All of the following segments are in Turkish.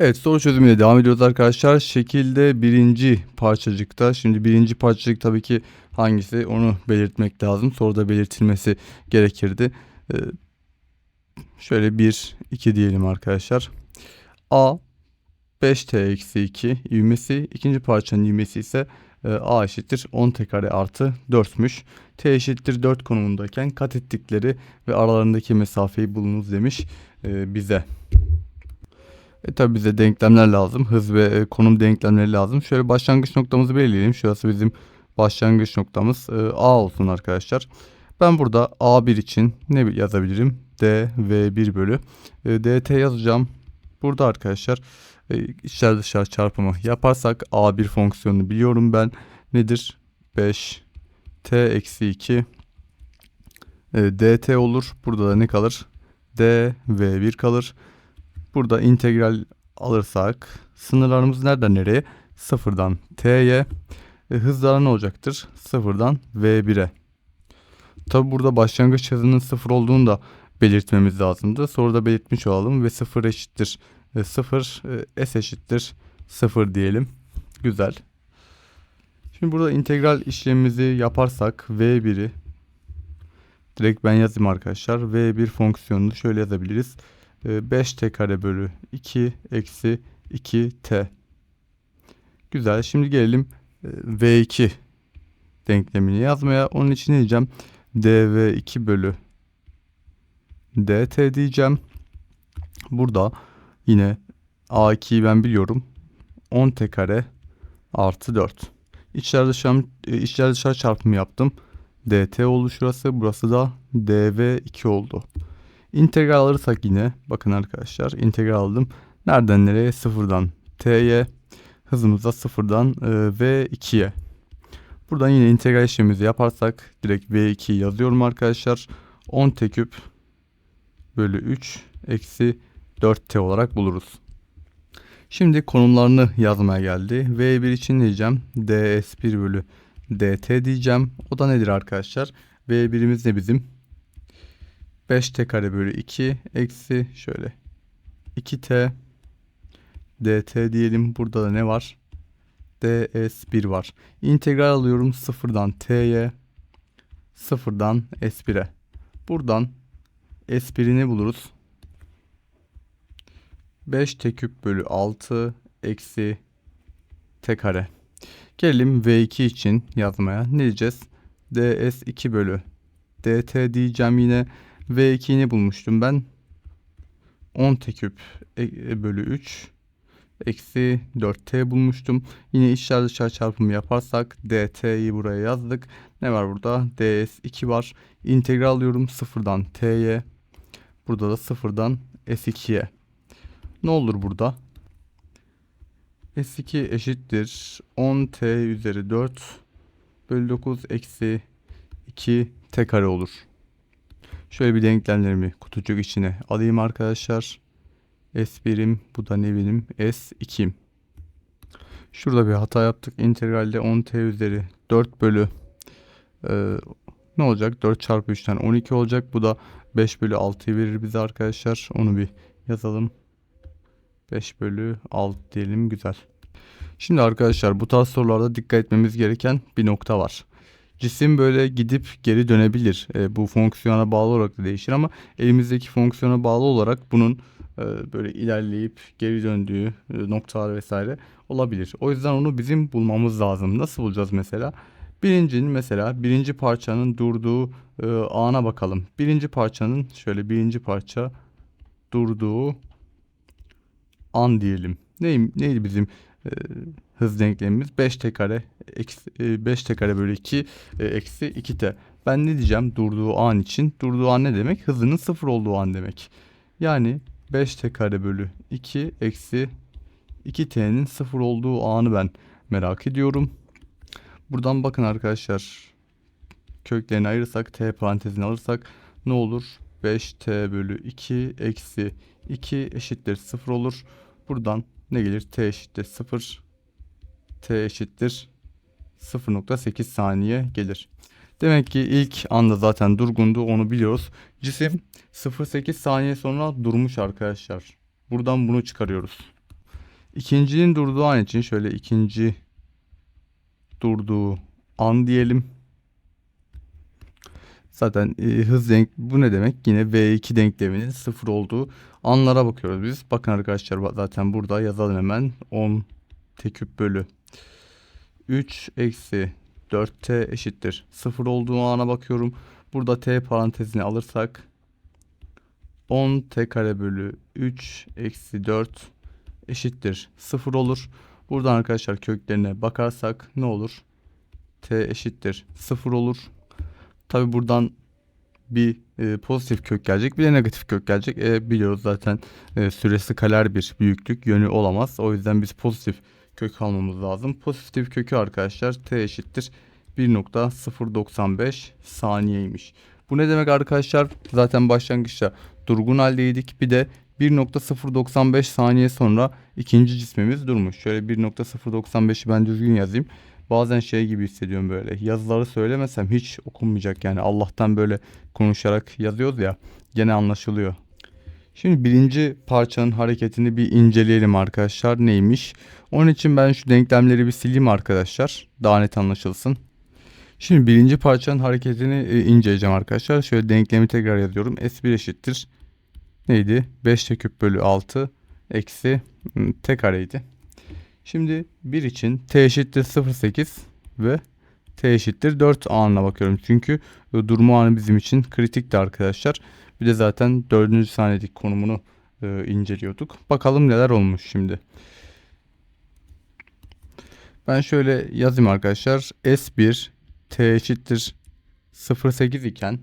Evet soru çözümüne devam ediyoruz arkadaşlar. Şekilde birinci parçacıkta. Şimdi birinci parçacık tabii ki hangisi onu belirtmek lazım. Soruda belirtilmesi gerekirdi. Ee, şöyle 1, 2 diyelim arkadaşlar. A 5t-2 ivmesi. ikinci parçanın ivmesi ise e, a eşittir 10 t kare artı 4'müş. t eşittir 4 konumundayken kat ettikleri ve aralarındaki mesafeyi bulunuz demiş e, bize. E tabi bize denklemler lazım. Hız ve e, konum denklemleri lazım. Şöyle başlangıç noktamızı belirleyelim. Şurası bizim başlangıç noktamız. E, A olsun arkadaşlar. Ben burada A1 için ne yazabilirim? D V1 bölü. E, DT yazacağım. Burada arkadaşlar e, içler dışarı çarpımı yaparsak A1 fonksiyonunu biliyorum ben. Nedir? 5 T eksi 2 e, DT olur. Burada da ne kalır? D V1 kalır. Burada integral alırsak sınırlarımız nereden nereye? Sıfırdan t'ye. E, hızlar ne olacaktır? Sıfırdan v1'e. Tabi burada başlangıç hızının sıfır olduğunu da belirtmemiz lazımdı. Soruda belirtmiş olalım ve sıfır eşittir. E, sıfır e, s eşittir sıfır diyelim. Güzel. Şimdi burada integral işlemimizi yaparsak v1'i direkt ben yazayım arkadaşlar. v1 fonksiyonunu şöyle yazabiliriz. 5t ee, kare bölü 2 eksi 2t. Güzel. Şimdi gelelim e, v2 denklemini yazmaya. Onun için ne diyeceğim? dv2 bölü dt diyeceğim. Burada yine a2'yi ben biliyorum. 10t kare artı 4. İçler dışarı, e, içler dışarı çarpımı yaptım. dt oldu şurası. Burası da dv2 oldu. İntegral alırsak yine bakın arkadaşlar integral aldım. Nereden nereye? Sıfırdan t'ye hızımız da sıfırdan e, v2'ye. Buradan yine integral işlemimizi yaparsak direkt v2 yazıyorum arkadaşlar. 10 t küp bölü 3 eksi 4t olarak buluruz. Şimdi konumlarını yazmaya geldi. V1 için diyeceğim? ds1 bölü dt diyeceğim. O da nedir arkadaşlar? V1'imiz ne bizim? 5t kare bölü 2 eksi şöyle 2t dt diyelim. Burada da ne var? ds1 var. İntegral alıyorum sıfırdan t'ye sıfırdan s1'e. Buradan s1'i ne buluruz? 5t küp bölü 6 eksi t kare. Gelelim v2 için yazmaya. Ne diyeceğiz? ds2 bölü dt diyeceğim yine. V2'ni bulmuştum ben. 10 t küp e, e, bölü 3 eksi 4t bulmuştum. Yine içler dışarı çarpımı yaparsak dt'yi buraya yazdık. Ne var burada? ds2 var. İntegral alıyorum sıfırdan t'ye. Burada da sıfırdan s2'ye. Ne olur burada? S2 eşittir 10t üzeri 4 bölü 9 eksi 2 t kare olur. Şöyle bir denklemlerimi kutucuk içine alayım arkadaşlar. S1'im bu da ne benim S2'im. Şurada bir hata yaptık. İntegralde 10t üzeri 4 bölü e, ne olacak? 4 çarpı 3'ten 12 olacak. Bu da 5 bölü 6'yı verir bize arkadaşlar. Onu bir yazalım. 5 bölü 6 diyelim. Güzel. Şimdi arkadaşlar bu tarz sorularda dikkat etmemiz gereken bir nokta var. Cisim böyle gidip geri dönebilir. E, bu fonksiyona bağlı olarak da değişir ama elimizdeki fonksiyona bağlı olarak bunun e, böyle ilerleyip geri döndüğü e, noktalar vesaire olabilir. O yüzden onu bizim bulmamız lazım. Nasıl bulacağız mesela? Birincinin mesela birinci parçanın durduğu e, ana bakalım. Birinci parçanın şöyle birinci parça durduğu an diyelim. Neyim, neydi bizim e, hız denklemimiz 5t kare eksi, 5t kare bölü 2 e, eksi 2t. Ben ne diyeceğim durduğu an için? Durduğu an ne demek? Hızının sıfır olduğu an demek. Yani 5t kare bölü 2 eksi 2t'nin sıfır olduğu anı ben merak ediyorum. Buradan bakın arkadaşlar köklerini ayırırsak t parantezini alırsak ne olur? 5t bölü 2 eksi 2 eşittir 0 olur. Buradan ne gelir? T eşittir 0. T eşittir 0.8 saniye gelir. Demek ki ilk anda zaten durgundu onu biliyoruz. Cisim 0.8 saniye sonra durmuş arkadaşlar. Buradan bunu çıkarıyoruz. İkincinin durduğu an için şöyle ikinci durduğu an diyelim. Zaten e, hız denk bu ne demek? Yine V2 denkleminin sıfır olduğu anlara bakıyoruz biz. Bakın arkadaşlar zaten burada yazalım hemen. 10 t küp bölü 3 eksi 4t eşittir. Sıfır olduğu ana bakıyorum. Burada t parantezini alırsak 10 t kare bölü 3 eksi 4 eşittir 0 olur. Buradan arkadaşlar köklerine bakarsak ne olur? t eşittir 0 olur. Tabi buradan bir e, pozitif kök gelecek bir de negatif kök gelecek. E, biliyoruz zaten e, süresi kaler bir büyüklük yönü olamaz. O yüzden biz pozitif kök almamız lazım. Pozitif kökü arkadaşlar t eşittir 1.095 saniyeymiş. Bu ne demek arkadaşlar? Zaten başlangıçta durgun haldeydik. Bir de 1.095 saniye sonra ikinci cismimiz durmuş. Şöyle 1.095'i ben düzgün yazayım. Bazen şey gibi hissediyorum böyle. Yazıları söylemesem hiç okunmayacak yani. Allah'tan böyle konuşarak yazıyoruz ya. Gene anlaşılıyor. Şimdi birinci parçanın hareketini bir inceleyelim arkadaşlar. Neymiş? Onun için ben şu denklemleri bir sileyim arkadaşlar. Daha net anlaşılsın. Şimdi birinci parçanın hareketini e, inceleyeceğim arkadaşlar. Şöyle denklemi tekrar yazıyorum. S1 eşittir. Neydi? 5 t küp bölü 6 eksi t kareydi. Şimdi 1 için t eşittir 0.8 ve t eşittir 4 anına bakıyorum. Çünkü e, durma anı bizim için kritikti arkadaşlar. Bir de zaten 4. saniyedik konumunu e, inceliyorduk. Bakalım neler olmuş şimdi. Ben şöyle yazayım arkadaşlar. S1 t eşittir 0.8 iken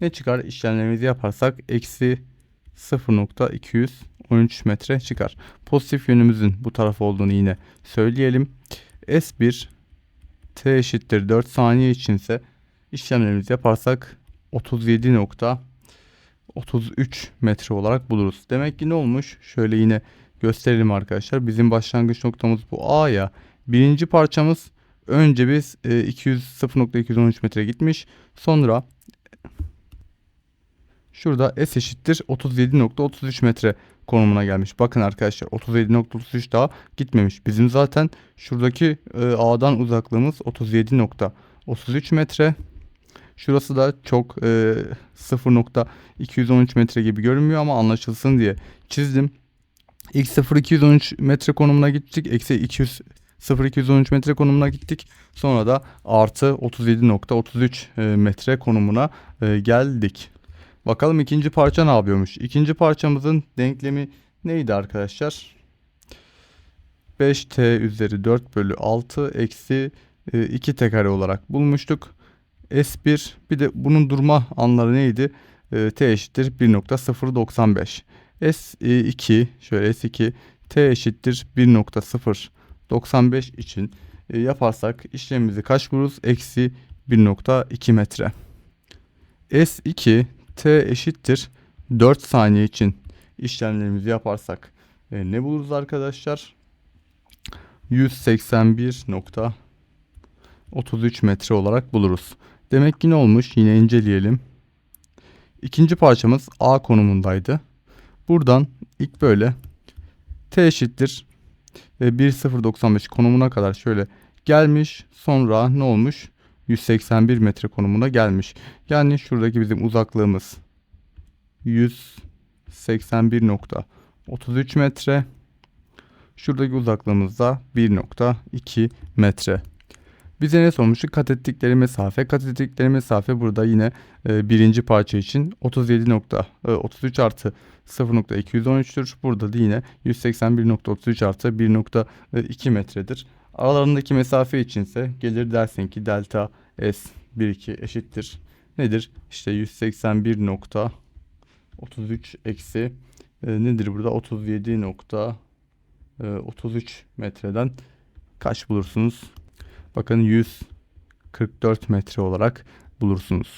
ne çıkar işlemlerimizi yaparsak eksi 0.213 metre çıkar. Pozitif yönümüzün bu taraf olduğunu yine söyleyelim. S1 t eşittir 4 saniye içinse işlemlerimizi yaparsak 37.33 metre olarak buluruz. Demek ki ne olmuş? Şöyle yine gösterelim arkadaşlar. Bizim başlangıç noktamız bu A ya. Birinci parçamız önce biz e, 200 0.213 metre gitmiş. Sonra şurada S eşittir 37.33 metre konumuna gelmiş. Bakın arkadaşlar 37.33 daha gitmemiş. Bizim zaten şuradaki e, A'dan uzaklığımız 37.33 metre. Şurası da çok e, 0.213 metre gibi görünmüyor ama anlaşılsın diye çizdim. İlk 0.213 metre konumuna gittik. Eksi 200 0213 metre konumuna gittik. Sonra da artı 37.33 e, metre konumuna e, geldik. Bakalım ikinci parça ne yapıyormuş? İkinci parçamızın denklemi neydi arkadaşlar? 5t üzeri 4 bölü 6 eksi 2t e, kare olarak bulmuştuk. S1 bir de bunun durma anları neydi? t eşittir 1.095. S2 şöyle S2 t eşittir 1.0 95 için e, yaparsak işlemimizi kaç buluruz? Eksi 1.2 metre. S2 T eşittir 4 saniye için işlemlerimizi yaparsak e, ne buluruz arkadaşlar? 181.33 metre olarak buluruz. Demek ki ne olmuş? Yine inceleyelim. İkinci parçamız A konumundaydı. Buradan ilk böyle T eşittir 1.095 konumuna kadar şöyle gelmiş. Sonra ne olmuş? 181 metre konumuna gelmiş. Yani şuradaki bizim uzaklığımız 181.33 metre. Şuradaki uzaklığımız da 1.2 metre. Bize ne sormuştu? Kat ettikleri mesafe. Kat ettikleri mesafe burada yine e, birinci parça için 37.33 e, artı 0.213'tür. Burada da yine 181.33 artı 1.2 metredir. Aralarındaki mesafe içinse gelir dersin ki delta S 12 eşittir. Nedir? İşte 181.33 eksi e, nedir burada? 37.33 e, metreden kaç bulursunuz? Bakın 144 metre olarak bulursunuz.